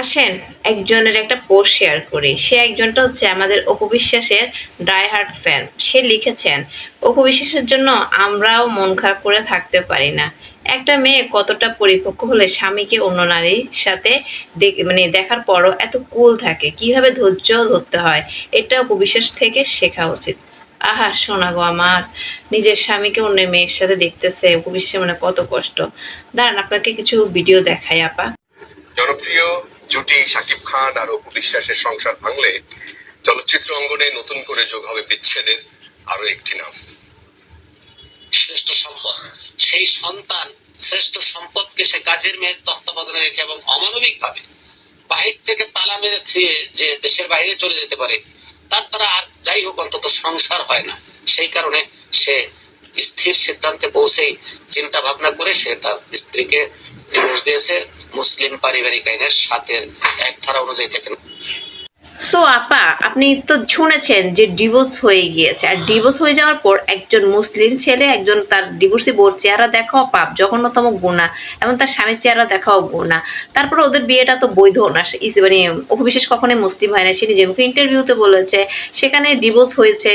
আসেন একজনের একটা পোস্ট শেয়ার করি। সে একজনটা হচ্ছে আমাদের অপবিশ্বাসের ডাইহার্ট ফ্যান সে লিখেছেন অপবিশ্বাসের জন্য আমরাও মন খারাপ করে থাকতে পারি না। একটা মেয়ে কতটা পরিপক্ক হলে স্বামীকে অন্য নারীর সাথে মানে দেখার পরও এত কুল থাকে? কীভাবে ধৈর্য ধরতে হয়? এটা অপবিশ্বাস থেকে শেখা উচিত। আহা শোনা গো আমার, নিজের স্বামীকে অন্য মেয়ের সাথে দেখতেছে অপবিশ্বাসের মানে কত কষ্ট। দাঁড়ান, আপনাকে কিছু ভিডিও দেখাই, আপা। জনপ্রিয় জুটি শাকিব খান আর অপু বিশ্বাসের সংসার ভাঙলে চলচ্চিত্র অঙ্গনে নতুন করে যোগ হবে বিচ্ছেদের আরও একটি নাম। শ্রেষ্ঠ সম্পদ। সেই সন্তান শ্রেষ্ঠ সম্পদকে সে কাজের মেয়ের তত্ত্বাবধানে রেখে এবং অমানবিক ভাবে বাহির থেকে তালা মেরে থুয়ে যে দেশের বাইরে চলে যেতে পারে, তার দ্বারা আর যাই হোক অন্তত সংসার হয় না। সেই কারণে সে স্থির সিদ্ধান্তে পৌঁছেই চিন্তা ভাবনা করে সে তার স্ত্রীকে ডিভোর্স দিয়েছে। মুসলিম পারিবারিক আইনের সাতের এক ধারা অনুযায়ী থেকে তো আপা, আপনি তো শুনেছেন যে ডিভোর্স হয়ে গিয়েছে। আর ডিভোর্স হয়ে যাওয়ার পর একজন মুসলিম ছেলে, একজন তার ডিভোর্সি বোর চেহারা দেখাও পাপ, জঘন্যতম গুণা, এবং তার স্বামীর চেহারা দেখাও গুণা। তারপরে ওদের বিয়েটা তো বৈধ না মানে অপবিশ্বাস কখনোই মুসলিম হয় না। সে নিজে মুখে ইন্টারভিউতে বলেছে, সেখানে ডিভোর্স হয়েছে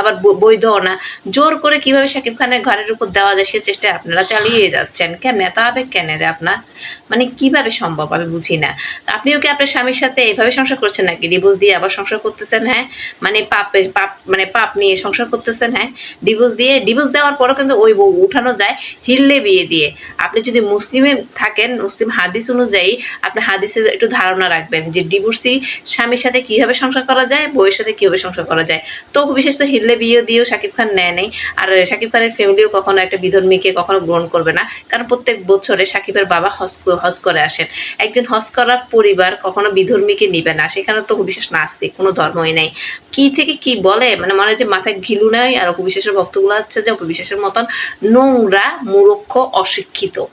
আবার বৈধ না। জোর করে কীভাবে শাকিব খানের ঘরের উপর দেওয়া যায়, সে চেষ্টা আপনারা চালিয়ে যাচ্ছেন। কেন এত আবেগ কেন রে আপনার? মানে কীভাবে সম্ভব? আমি বুঝি না। আপনিও কি আপনার স্বামীর সাথে এইভাবে সংসার করছেন নাকি? ডিভোর্স দিয়ে আবার সংসার করতেছেন হ্যাঁ? মানে পাপে, পাপ মানে পাপ নিয়ে সংসার করতেছেন হ্যাঁ? ডিভোর্স দিয়ে ডিভোর্স দেওয়ার পরও কিন্তু ওই বউ উঠানো যায় হিললে বিয়ে দিয়ে। আপনি যদি মুসলিমে থাকেন, মুসলিম হাদিস অনুযায়ী আপনি হাদিসের একটু ধারণা রাখবেন যে ডিভোর্সি স্বামীর সাথে কীভাবে সংসার করা যায়, বউয়ের সাথে কীভাবে সংসার করা যায়। তো বিশেষ তো হিললে বিয়ে দিয়েও শাকিব খান নেয় নেই। আর শাকিব খানের ফ্যামিলিও কখনো একটা বিধর্মীকে কখনো গ্রহণ করবে না। কারণ প্রত্যেক বছরে শাকিবের বাবা হজ হজ করে আসেন। একদিন হজ করার পরিবার কখনো বিধর্মীকে নিবে না। সেখানে তো বিশেষ নাস্তিক, কোনো ধর্মই নেই। কি থেকে কি বলে? মানে মনে হয় যে মাথায় ঘিলু নেয় আর অপবিশ্বাসের ভক্তগুলো হচ্ছে যে অপবিশ্বাসের মতন নোংরা, মূরক্ষ, অশিক্ষিত।